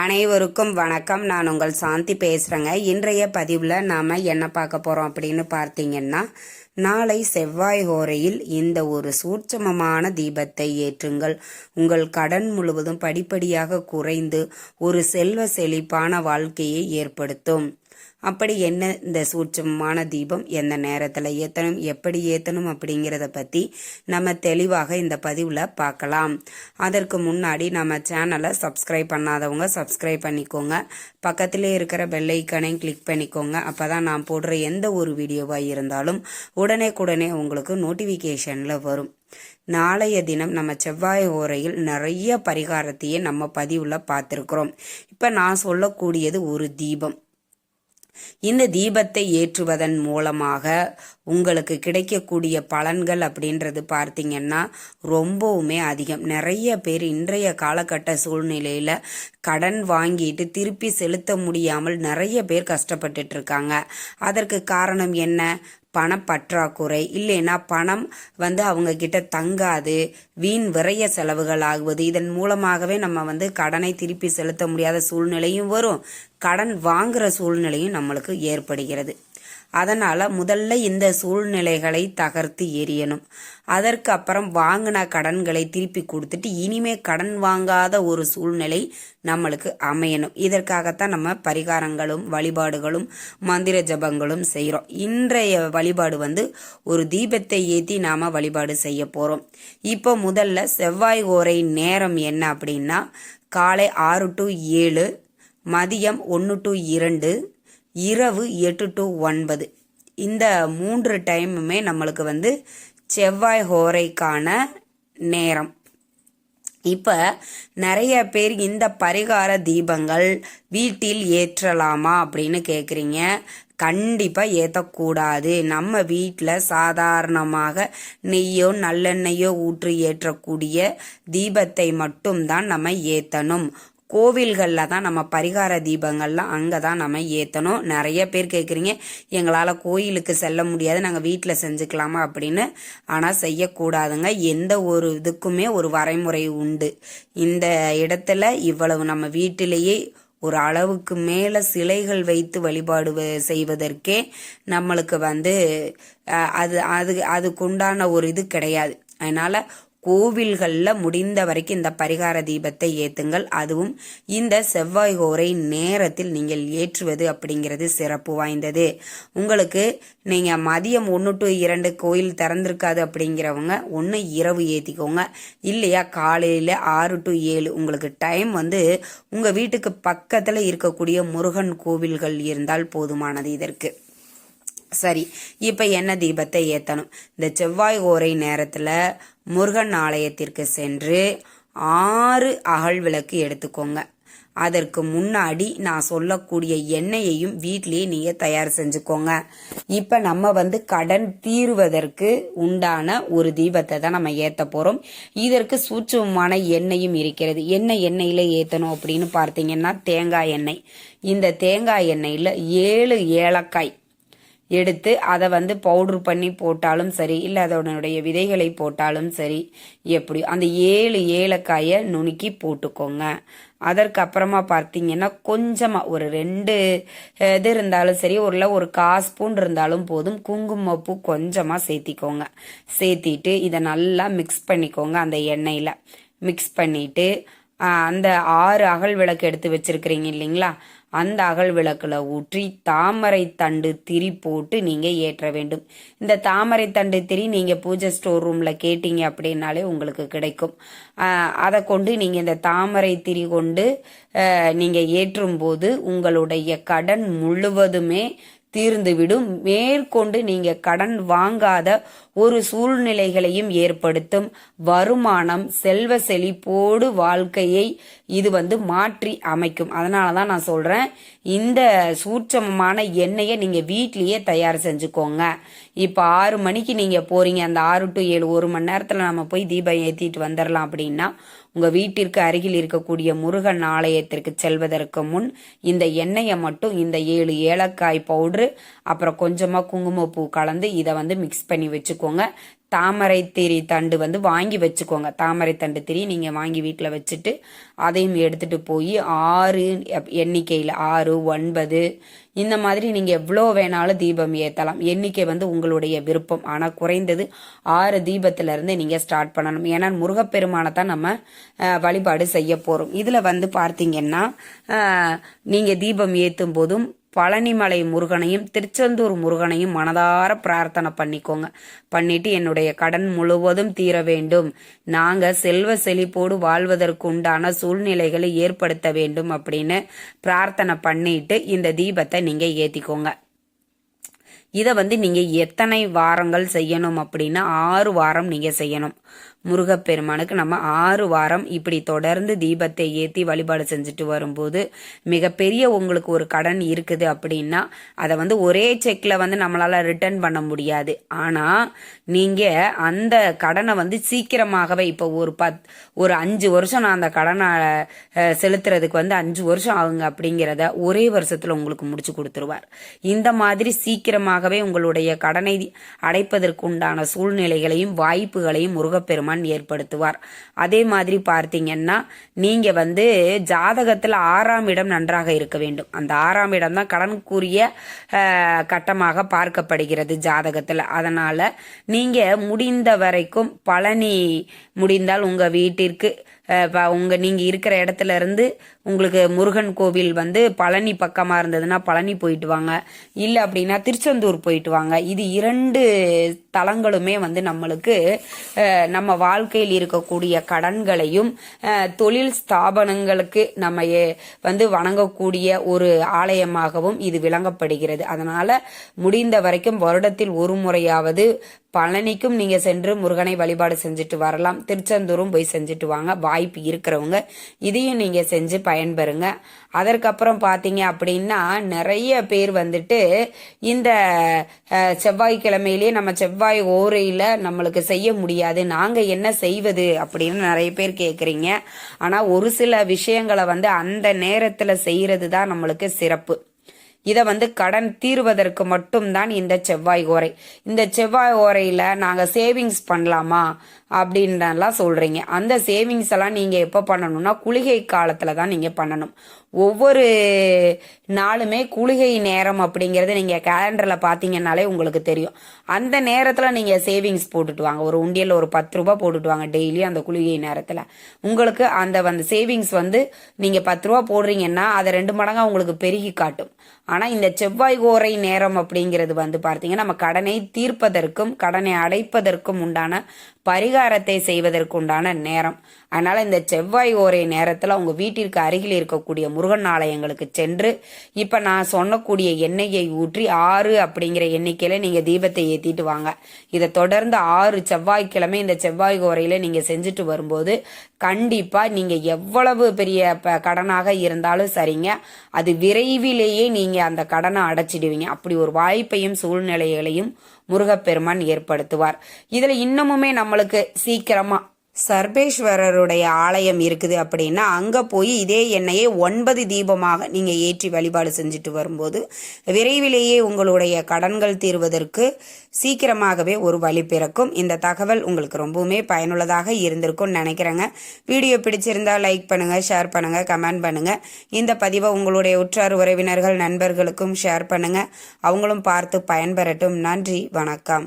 அனைவருக்கும் வணக்கம். நான் உங்கள் சாந்தி பேசுகிறேங்க இன்றைய பதிவில் நாம் என்ன பார்க்க போகிறோம் அப்படின்னு பார்த்தீங்கன்னா நாளை செவ்வாய் ஹோரையில் இந்த ஒரு சூட்சமமான தீபத்தை ஏற்றுங்கள். உங்கள் கடன் முழுவதும் படிப்படியாக குறைந்து ஒரு செல்வ செழிப்பான வாழ்க்கையை ஏற்படுத்தும். அப்படி என்ன இந்த சூட்சமான தீபம் எந்த நேரத்தில் ஏற்றணும் எப்படி ஏற்றணும் அப்படிங்கிறத பற்றி நம்ம தெளிவாக இந்த பதிவில் பார்க்கலாம். அதற்கு முன்னாடி நம்ம சேனலை சப்ஸ்கிரைப் பண்ணாதவங்க சப்ஸ்கிரைப் பண்ணிக்கோங்க. பக்கத்திலே இருக்கிற பெல்லைக்கனையும் கிளிக் பண்ணிக்கோங்க. அப்போ தான் நான் போடுற எந்த ஒரு வீடியோவாக இருந்தாலும் உடனே உங்களுக்கு நோட்டிஃபிகேஷனில் வரும். நாளைய தினம் நம்ம செவ்வாய் ஓரையில் நிறைய பரிகாரத்தையே நம்ம பதிவில் பார்த்துருக்குறோம். இப்போ நான் சொல்லக்கூடியது ஒரு தீபம். இந்த தீபத்தை ஏற்றுவதன் மூலமாக உங்களுக்கு கிடைக்கக்கூடிய பலன்கள் அப்படின்றது பார்த்தீங்கன்னா ரொம்பவுமே அதிகம். நிறைய பேர் இன்றைய காலகட்ட சூழ்நிலையில் கடன் வாங்கிட்டு திருப்பி செலுத்த முடியாமல் நிறைய பேர் கஷ்டப்பட்டுட்டு இருக்காங்க. அதற்கு காரணம் என்ன? பணப்பற்றாக்குறை. இல்லைன்னா பணம் வந்து அவங்க கிட்ட தங்காது. வீண் விரைய செலவுகள் ஆகுவது இதன் மூலமாகவே நம்ம வந்து கடனை திருப்பி செலுத்த முடியாத சூழ்நிலையும் வரும். கடன் வாங்குற சூழ்நிலையும் நம்மளுக்கு ஏற்படுகிறது. அதனால் முதல்ல இந்த சூழ்நிலைகளை தகர்த்து எரியணும் அதற்கு அப்புறம் வாங்கின கடன்களை திருப்பி கொடுத்துட்டு இனிமே கடன் வாங்காத ஒரு சூழ்நிலை நம்மளுக்கு அமையணும். இதற்காகத்தான் நம்ம பரிகாரங்களும் வழிபாடுகளும் மந்திர ஜபங்களும் செய்கிறோம் இன்றைய வழிபாடு வந்து ஒரு தீபத்தை ஏற்றி நாம் வழிபாடு செய்ய போகிறோம் இப்போ முதல்ல செவ்வாய் ஓரை நேரம் என்ன அப்படின்னா காலை ஆறு டு ஏழு மதியம் ஒன்று டு இரண்டு இரவு எட்டு டு ஒன்பது. இந்த மூன்று டைமுமே நம்மளுக்கு வந்து செவ்வாய் ஹோரைக்கான நேரம். இப்போ நிறைய பேர் இந்த பரிகார தீபங்கள் வீட்டில் ஏற்றலாமா அப்படின்னு கேட்குறீங்க கண்டிப்பாக ஏற்றக்கூடாது நம்ம வீட்டில் சாதாரணமாக நெய்யோ நல்லெண்ணெய்யோ ஊற்றி ஏற்றக்கூடிய தீபத்தை மட்டும்தான் நம்ம ஏற்றணும் கோவில்களில் தான் நம்ம பரிகார தீபங்கள்லாம் அங்கே தான் நம்ம ஏற்றணும் நிறைய பேர் கேட்குறீங்க எங்களால் கோயிலுக்கு செல்ல முடியாது நாங்கள் வீட்டில் செஞ்சுக்கலாமா அப்படின்னு. ஆனால் செய்யக்கூடாதுங்க. எந்த ஒரு இதுக்குமே ஒரு வரைமுறை உண்டு. இந்த இடத்துல இவ்வளவு நம்ம வீட்டிலேயே ஒரு அளவுக்கு மேலே சிலைகள் வைத்து வழிபாடு செய்வதற்கே நம்மளுக்கு வந்து அது அது அதுக்குண்டான ஒரு இது கிடையாது. அதனால் கோவில்களில் முடிந்த வரைக்கும் இந்த பரிகார தீபத்தை ஏற்றுங்கள் அதுவும் இந்த செவ்வாய் கோரை நேரத்தில் நீங்கள் ஏற்றுவது அப்படிங்கிறது சிறப்பு வாய்ந்தது. உங்களுக்கு நீங்கள் மதியம் ஒன்று டு இரண்டு கோயில் திறந்திருக்காது அப்படிங்கிறவங்க ஒன்று இரவு ஏற்றிக்கோங்க இல்லையா காலையில் ஆறு டு ஏழு உங்களுக்கு டைம் வந்து உங்கள் வீட்டுக்கு பக்கத்தில் இருக்கக்கூடிய முருகன் கோவில்கள் இருந்தால் போதுமானது இதற்கு. சரி இப்போ என்ன தீபத்தை ஏற்றணும் இந்த செவ்வாய் ஓரை நேரத்தில் முருகன் ஆலயத்திற்கு சென்று ஆறு அகல் விளக்கு எடுத்துக்கோங்க. அதற்கு முன்னாடி நான் சொல்லக்கூடிய எண்ணெயையும் வீட்லேயே நீங்கள் தயார் செஞ்சுக்கோங்க. இப்போ நம்ம வந்து கடன் தீருவதற்கு உண்டான ஒரு தீபத்தை தான் நம்ம ஏற்ற போகிறோம் இதற்கு சூட்சமான எண்ணெயும் இருக்கிறது. என்ன எண்ணெயில் ஏற்றணும் அப்படின்னு பார்த்தீங்கன்னா தேங்காய் எண்ணெய். இந்த தேங்காய் எண்ணெயில் ஏழு ஏலக்காய் எடுத்து அதை வந்து பவுட்ரு பண்ணி போட்டாலும் சரி இல்லை அதனுடைய விதைகளை போட்டாலும் சரி எப்படி அந்த ஏழு ஏலக்காயை நுணுக்கி போட்டுக்கோங்க. அதற்கு அப்புறமா பார்த்தீங்கன்னா கொஞ்சமாக ஒரு ரெண்டு இது இருந்தாலும் சரி ஒரு ஒரு கால் ஸ்பூன் இருந்தாலும் போதும் குங்குமப்பூ கொஞ்சமாக சேர்த்திக்கோங்க. சேர்த்திட்டு இதை நல்லா மிக்ஸ் பண்ணிக்கோங்க அந்த எண்ணெயில். மிக்ஸ் பண்ணிவிட்டு அந்த ஆறு அகல் விளக்கு எடுத்து வச்சுருக்கிறீங்க இல்லைங்களா? அந்த அகல் விளக்கில் ஊற்றி தாமரை தண்டு திரி போட்டு நீங்கள் ஏற்ற வேண்டும். இந்த தாமரை தண்டு திரி நீங்கள் பூஜை ஸ்டோர் ரூமில் கேட்டீங்க அப்படின்னாலே உங்களுக்கு கிடைக்கும். அதை கொண்டு நீங்கள் இந்த தாமரை திரி கொண்டு நீங்கள் ஏற்றும்போது உங்களுடைய கடன் முழுவதுமே தீர்ந்துவிடும். மேற்கொண்டு நீங்க கடன் வாங்காத ஒரு சூழ்நிலைகளையும் ஏற்படுத்தும். வருமானம் செல்வ செழிப்போடு வாழ்க்கையை இது வந்து மாற்றி அமைக்கும். அதனால தான் நான் சொல்றேன் இந்த சூட்சமமான எண்ணெயை நீங்க வீட்லயே தயார் செஞ்சுக்கோங்க. இப்போ ஆறு மணிக்கு நீங்க போறீங்க அந்த ஆறு டு ஏழு ஒரு மணி நேரத்தில் நம்ம போய் தீபம் ஏற்றிட்டு வந்துடலாம் அப்படின்னா உங்கள் வீட்டிற்கு அருகில் இருக்கக்கூடிய முருகன் ஆலயத்திற்கு செல்வதற்கு முன் இந்த எண்ணெயை மட்டும் இந்த ஏழு ஏலக்காய் பவுட்ரு அப்புறம் கொஞ்சமாக குங்குமப்பூ கலந்து இதை வந்து மிக்ஸ் பண்ணி வச்சுக்கோங்க. தாமரை திரி தண்டு வந்து வாங்கி வச்சுக்கோங்க. தாமரை தண்டு திரி நீங்கள் வாங்கி வீட்டில் வச்சுட்டு அதையும் எடுத்துகிட்டு போய் ஆறு எண்ணிக்கையில் ஆறு ஒன்பது இந்த மாதிரி நீங்கள் எவ்வளோ வேணாலும் தீபம் ஏற்றலாம் எண்ணிக்கை வந்து உங்களுடைய விருப்பம். ஆனால் குறைந்தது ஆறு தீபத்திலிருந்து நீங்கள் ஸ்டார்ட் பண்ணணும். ஏன்னா முருகப்பெருமானை தான் நம்ம வழிபாடு செய்ய போகிறோம் இதில் வந்து பார்த்தீங்கன்னா நீங்கள் தீபம் ஏற்றும் போதும் பழனிமலை முருகனையும் திருச்செந்தூர் முருகனையும் மனதார பிரார்த்தனை பண்ணிக்கோங்க. பண்ணிட்டு என்னுடைய கடன் முழுவதும் தீர வேண்டும். நாங்க செல்வ செழிப்போடு வாழ்வதற்கு உண்டான சூழ்நிலைகளை ஏற்படுத்த வேண்டும் அப்படின்னு பிரார்த்தனை பண்ணிட்டு இந்த தீபத்தை நீங்க ஏத்திக்கோங்க. இதை வந்து நீங்க எத்தனை வாரங்கள் செய்யணும் அப்படின்னா ஆறு வாரம் நீங்க செய்யணும். முருகப்பெருமானுக்கு நம்ம ஆறு வாரம் இப்படி தொடர்ந்து தீபத்தை ஏற்றி வழிபாடு செஞ்சுட்டு வரும்போது மிகப்பெரிய உங்களுக்கு ஒரு கடன் இருக்குது அப்படின்னா அதை வந்து ஒரே செக்கில் வந்து நம்மளால் ரிட்டர்ன் பண்ண முடியாது. ஆனால் நீங்கள் அந்த கடனை வந்து சீக்கிரமாகவே இப்போ ஒரு பத் ஒரு அஞ்சு வருஷம் நான் அந்த கடனை செலுத்துறதுக்கு வந்து அஞ்சு வருஷம் ஆகுங்க அப்படிங்கிறத ஒரே வருஷத்தில் உங்களுக்கு முடிச்சு கொடுத்துருவார். இந்த மாதிரி சீக்கிரமாகவே உங்களுடைய கடனை அடைப்பதற்கு உண்டான சூழ்நிலைகளையும் வாய்ப்புகளையும் முருகப்பெருமான் ஏற்படுத்துவார். அதே மாதிரி பார்த்தீங்கன்னா நீங்க வந்து ஜாதகத்தில் ஆறாம் இடம் நன்றாக இருக்க வேண்டும். அந்த ஆறாம் இடம் தான் கடனுக்குரிய கட்டமாக பார்க்கப்படுகிறது ஜாதகத்தில். அதனால நீங்க முடிந்த வரைக்கும் பழனி முடிந்தால் உங்க வீட்டிற்கு உங்கள் நீங்கள் உங்க நீங்க இருக்கிற இடத்துல இருந்து உங்களுக்கு முருகன் கோவில் வந்து பழனி பக்கமா இருந்ததுன்னா பழனி போயிட்டு வாங்க. இல்லை அப்படின்னா திருச்செந்தூர் போயிட்டு வாங்க. இது இரண்டு தலங்களுமே வந்து நம்மளுக்கு நம்ம வாழ்க்கையில் இருக்கக்கூடிய கடன்களையும் தொழில் ஸ்தாபனங்களுக்கு நம்ம ஏ- வந்து வணங்கக்கூடிய ஒரு ஆலயமாகவும் இது விளங்கப்படுகிறது. அதனால முடிந்த வரைக்கும் வருடத்தில் ஒரு முறையாவது பழனிக்கும் நீங்க சென்று முருகனை வழிபாடு செஞ்சுட்டு வரலாம். திருச்செந்தூரும் போய் செஞ்சுட்டு வாங்க. வாய்ப்பு இருக்கிறவங்க இதையும் நீங்கள் செஞ்சு பயன்பெறுங்க. அதற்கப்புறம் பார்த்தீங்க அப்படின்னா நிறைய பேர் வந்துட்டு இந்த செவ்வாய்க்கிழமையிலேயே நம்ம செவ்வாய் ஓரையில் நம்மளுக்கு செய்ய முடியாது. நாங்கள் என்ன செய்வது அப்படின்னு நிறைய பேர் கேட்குறீங்க ஆனால் ஒரு சில விஷயங்களை வந்து அந்த நேரத்தில் செய்கிறது தான் நம்மளுக்கு சிறப்பு. இதை வந்து கடன் தீர்வதற்கு மட்டும்தான் இந்த செவ்வாய் ஓரை. இந்த செவ்வாய் ஓரையில் நாங்கள் சேவிங்ஸ் பண்ணலாமா? அப்படின்லாம் சொல்கிறீங்க அந்த சேவிங்ஸ் எல்லாம் நீங்கள் எப்போ பண்ணணும்னா குளிகை காலத்தில் தான் நீங்கள் பண்ணணும். ஒவ்வொரு நாளுமே குளிகை நேரம் அப்படிங்கிறது நீங்கள் கேலண்டரில் பார்த்தீங்கன்னாலே உங்களுக்கு தெரியும். அந்த நேரத்தில் நீங்கள் சேவிங்ஸ் போட்டுட்டு வாங்க. ஒரு உண்டியலில் ஒரு பத்து ரூபா போட்டுட்டு வாங்க டெய்லி அந்த குளிகை நேரத்தில். உங்களுக்கு அந்த வந்து சேவிங்ஸ் வந்து நீங்கள் பத்து ரூபா போடுறீங்கன்னா அதை ரெண்டு மடங்காக உங்களுக்கு பெருகி காட்டும். ஆனால் இந்த செவ்வாய் கோரை நேரம் அப்படிங்கிறது வந்து பார்த்தீங்கன்னா நம்ம கடனை தீர்ப்பதற்கும் கடனை அடைப்பதற்கும் உண்டான பரிகாரத்தை செய்வதற்குண்டான நேரம். அதனால் இந்த செவ்வாய் ஓரை நேரத்தில் அவங்க வீட்டிற்கு அருகில் இருக்கக்கூடிய முருகன் ஆலயங்களுக்கு சென்று இப்போ நான் சொன்னக்கூடிய எண்ணெயை ஊற்றி ஆறு அப்படிங்கிற எண்ணிக்கையில் நீங்கள் தீபத்தை ஏற்றிட்டு வாங்க. இதை தொடர்ந்து ஆறு செவ்வாய்க்கிழமை இந்த செவ்வாய் ஓரையில் நீங்கள் செஞ்சுட்டு வரும்போது கண்டிப்பாக நீங்கள் எவ்வளவு பெரிய ப- கடனாக இருந்தாலும் சரிங்க. அது விரைவிலேயே நீங்கள் அந்த கடனை அடைச்சிடுவீங்க. அப்படி ஒரு வாய்ப்பையும் சூழ்நிலைகளையும் முருகப்பெருமான் ஏற்படுத்துவார். இதில் இன்னமுமே நம்மளுக்கு சீக்கிரமாக சர்பேஸ்வரருடைய ஆலயம் இருக்குது அப்படின்னா அங்கே போய் இதே எண்ணெயை ஒன்பது தீபமாக நீங்கள் ஏற்றி வழிபாடு செஞ்சுட்டு வரும்போது விரைவிலேயே உங்களுடைய கடன்கள் தீர்வதற்கு சீக்கிரமாகவே ஒரு வழி பிறக்கும். இந்த தகவல் உங்களுக்கு ரொம்பவுமே பயனுள்ளதாக இருந்திருக்கும்னு நினைக்கிறேங்க. வீடியோ பிடிச்சிருந்தா லைக் பண்ணுங்கள் ஷேர் பண்ணுங்கள் கமெண்ட் பண்ணுங்கள் இந்த பதிவை உங்களுடைய உற்றார் உறவினர்கள் நண்பர்களுக்கும் ஷேர் பண்ணுங்கள் அவங்களும் பார்த்து பயன்பெறட்டும். நன்றி வணக்கம்.